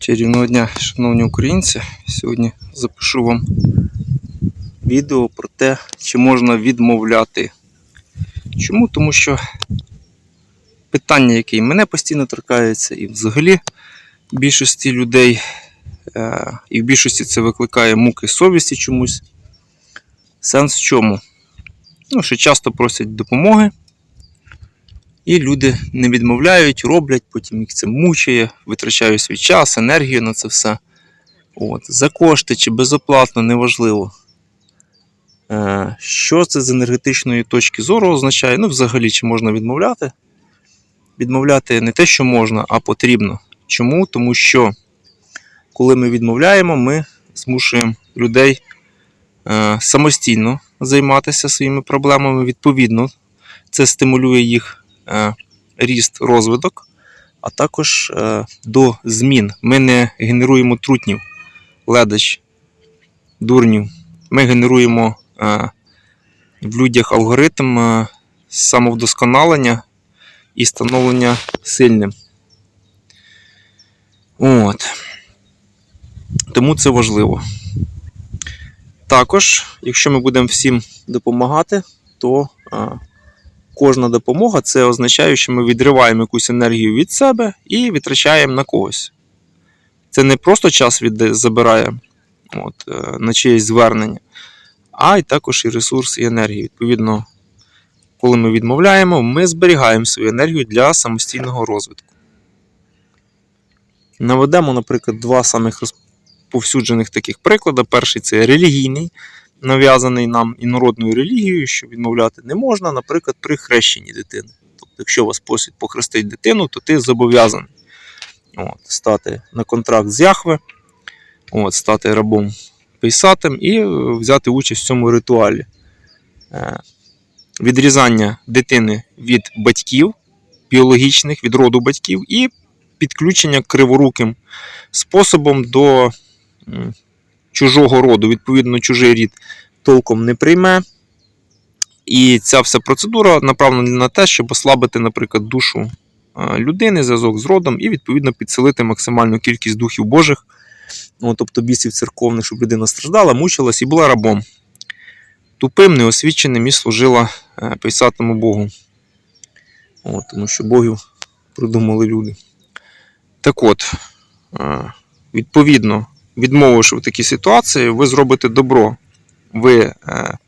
Чарівного дня, шановні українці. Сьогодні запишу вам відео про те, чи можна відмовляти. Чому? Тому що питання, яке і мене постійно торкається, і взагалі більшості людей, е, і в більшості це викликає муки совісті чомусь. Сенс в чому? Ну, що часто просять допомоги, і люди не відмовляють, роблять, потім їх це мучає, витрачають свій час, енергію на це все. От. За кошти чи безоплатно, неважливо. Е, Що це з енергетичної точки зору означає? Ну, взагалі, чи можна відмовляти? Відмовляти не те, що можна, а потрібно. Чому? Тому що коли ми відмовляємо, ми змушуємо людей е, самостійно займатися своїми проблемами. Відповідно, це стимулює їх ріст, розвиток, а також е, до змін. Ми не генеруємо трутнів, ледач, дурнів. Ми генеруємо е, в людях алгоритм е, самовдосконалення і становлення сильним. От. Тому це важливо. Також, якщо ми будемо всім допомагати, то кожна допомога це означає, що ми відриваємо якусь енергію від себе і витрачаємо на когось. Це не просто час від, забирає от, е, на чиєсь звернення, а й також і ресурс, і енергію. Відповідно, коли ми відмовляємо, ми зберігаємо свою енергію для самостійного розвитку. Наведемо, наприклад, два самих розповсюджених таких приклади. Перший це релігійний, нав'язаний нам інородною релігією, що відмовляти не можна, наприклад, при хрещенні дитини. Тобто, якщо вас просять похрестити дитину, то ти зобов'язаний стати на контракт з Яхве, от, стати рабом пейсатим і е, взяти участь в цьому ритуалі. Е, Відрізання дитини від батьків біологічних, від роду батьків, і підключення криворуким способом до чужого роду. Відповідно, чужий рід толком не прийме. І ця вся процедура направлена на те, щоб ослабити, наприклад, душу людини, зв'язок з родом, і відповідно підсилити максимальну кількість духів Божих, ну, тобто бісів церковних, щоб людина страждала, мучилась і була рабом. Тупим, неосвіченим і служила е, писатому Богу. От, тому що Богів придумали люди. Так от, е, відповідно, відмовивши в такій ситуації, ви зробите добро. Ви е,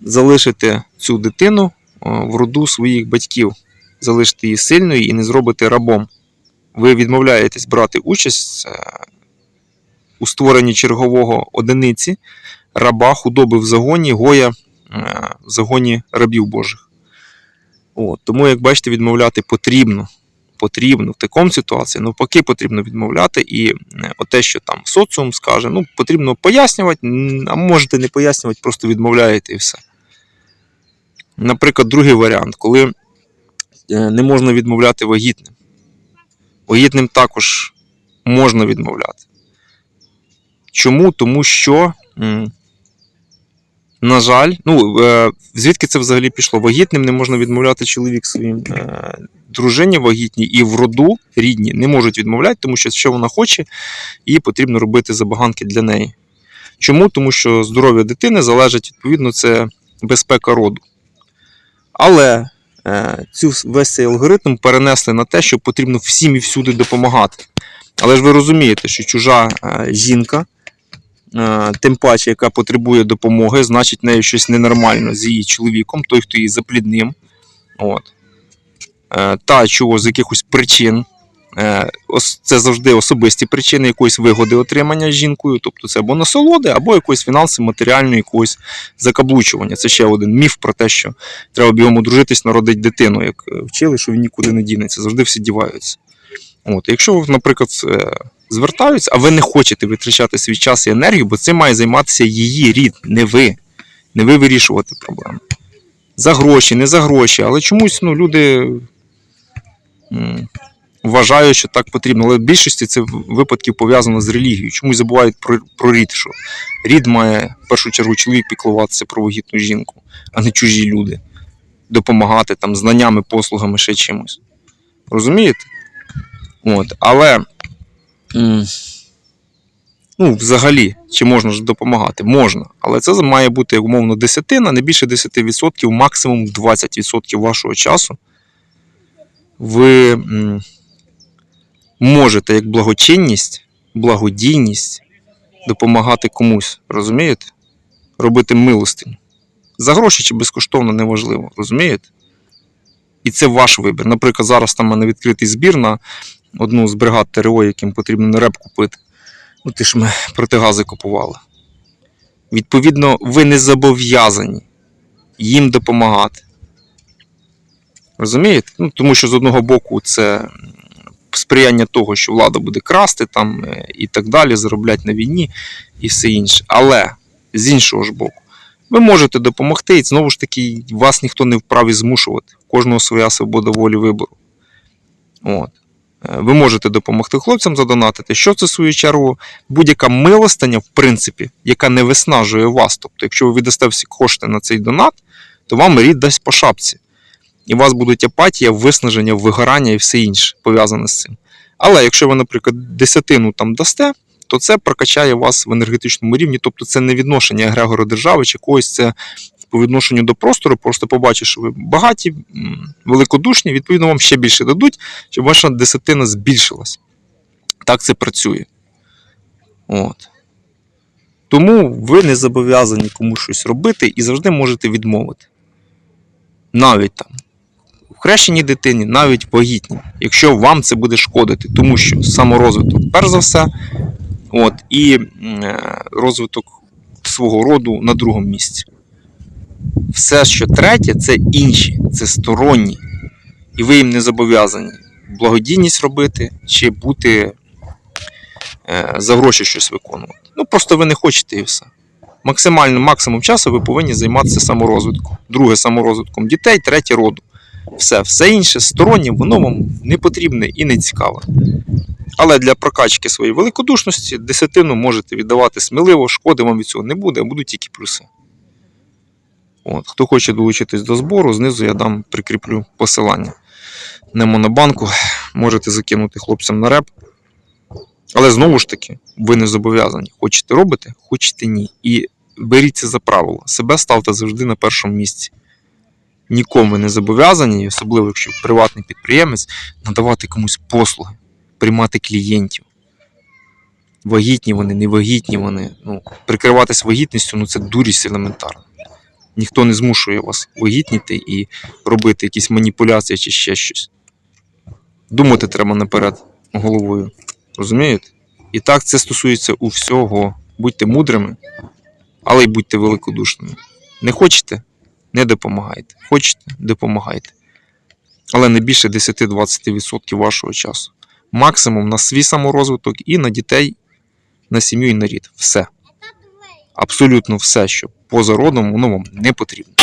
залишите цю дитину е, в роду своїх батьків, залишите її сильною і не зробите рабом. Ви відмовляєтесь брати участь е, у створенні чергового одиниці, раба, худоби в загоні, гоя в загоні рабів Божих. От, тому, як бачите, відмовляти потрібно потрібно в такому ситуації, навпаки, потрібно відмовляти. І е, те, що там соціум скаже, ну, потрібно пояснювати, а можете не пояснювати, просто відмовляєте і все. Наприклад, другий варіант, коли е, не можна відмовляти вагітним. Вагітним також можна відмовляти. Чому? Тому що, на жаль, ну, е, звідки це взагалі пішло? Вагітним не можна відмовляти чоловік своїм дружині вагітній і в роду рідні не можуть відмовляти, тому що що вона хоче, їй потрібно робити забаганки для неї. Чому? Тому що здоров'я дитини залежить, відповідно, це безпека роду. Але е, цю, весь цей алгоритм перенесли на те, що потрібно всім і всюди допомагати. Але ж ви розумієте, що чужа е, жінка, е, тим паче, яка потребує допомоги, значить, в неї щось ненормально з її чоловіком, той, хто її запліднив. От. Е, та чого з якихось причин. Е, Це завжди особисті причини якоїсь вигоди отримання жінкою, тобто це або насолоди, або якоїсь фінанси, матеріальної якогось закаблучування. Це ще один міф про те, що треба бігом одружитись, народити дитину, як е, вчили, що він нікуди не дінеться, завжди всі діваються. От, якщо, наприклад, звертаються, а ви не хочете витрачати свій час і енергію, бо цим має займатися її рід, не ви. Не ви вирішувати проблеми. За гроші, не за гроші, але чомусь ну, люди м, вважають, що так потрібно. Але в більшості це випадків пов'язано з релігією. Чомусь забувають про, про рід, що рід має в першу чергу чоловік піклуватися про вагітну жінку, а не чужі люди. Допомагати там знаннями, послугами, ще чимось. Розумієте? От. Але ну, взагалі, чи можна ж допомагати? Можна. Але це має бути умовно десятина, не більше 10%, максимум 20% вашого часу. Ви можете як благочинність, благодійність допомагати комусь. Розумієте? Робити милостиню. За гроші чи безкоштовно неважливо, розумієте? І це ваш вибір. Наприклад, зараз там в мене відкритий збір на одну з бригад ТРО, яким потрібно на реп купити. Ну, ти ж ми протигази купували. Відповідно, ви не зобов'язані їм допомагати. Розумієте? Ну, тому що з одного боку це сприяння того, що влада буде красти там е, і так далі, заробляти на війні і все інше. Але з іншого ж боку, ви можете допомогти, і знову ж таки, вас ніхто не вправі змушувати. Кожного своя свобода волі вибору. От. Е, Ви можете допомогти хлопцям задонатити. Що це в свою чергу? Будь-яка милостиня, в принципі, яка не виснажує вас. Тобто, якщо ви віддасте всі кошти на цей донат, то вам рід дасть по шапці. І у вас будуть апатія, виснаження, вигорання і все інше пов'язане з цим. Але якщо ви, наприклад, десятину там дасте, то це прокачає вас в енергетичному рівні. Тобто це не відношення Егрегора держави чи когось, це по відношенню до простору, просто побачиш, що ви багаті, великодушні, відповідно, вам ще більше дадуть, щоб ваша десятина збільшилась. Так це працює. От. Тому ви не зобов'язані комусь щось робити і завжди можете відмовити. Навіть там хрещеній дитині, навіть вагітній, якщо вам це буде шкодити, тому що саморозвиток, перш за все, от, і е, розвиток свого роду на другому місці. Все, що третє, це інші, це сторонні. І ви їм не зобов'язані благодійність робити чи бути е, за гроші щось виконувати. Ну просто ви не хочете і все. Максимально максимум часу ви повинні займатися саморозвитком. Друге саморозвитком дітей, третє роду. Все, все інше стороннє, воно вам не потрібне і не цікаве. Але для прокачки своєї великодушності десятину можете віддавати сміливо, шкоди вам від цього не буде, а будуть тільки плюси. От, хто хоче долучитись до збору, знизу я дам прикріплю посилання на монобанку. Можете закинути хлопцям на реп. Але знову ж таки, ви не зобов'язані. Хочете робити, хочете ні. І беріться за правило. Себе ставте завжди на першому місці. Нікому не зобов'язані, особливо якщо приватний підприємець, надавати комусь послуги, приймати клієнтів. Вагітні вони, невагітні вони. Ну, прикриватись вагітністю ну це дурість елементарна. Ніхто не змушує вас вагітніти і робити якісь маніпуляції чи ще щось. Думати треба наперед головою. Розумієте? І так це стосується у всього. Будьте мудрими, але й будьте великодушними. Не хочете не допомагайте. Хочете допомагайте. Але не більше 10-20% вашого часу. Максимум на свій саморозвиток і на дітей, на сім'ю і на рід. Все. Абсолютно все, що поза родом, воно вам не потрібно.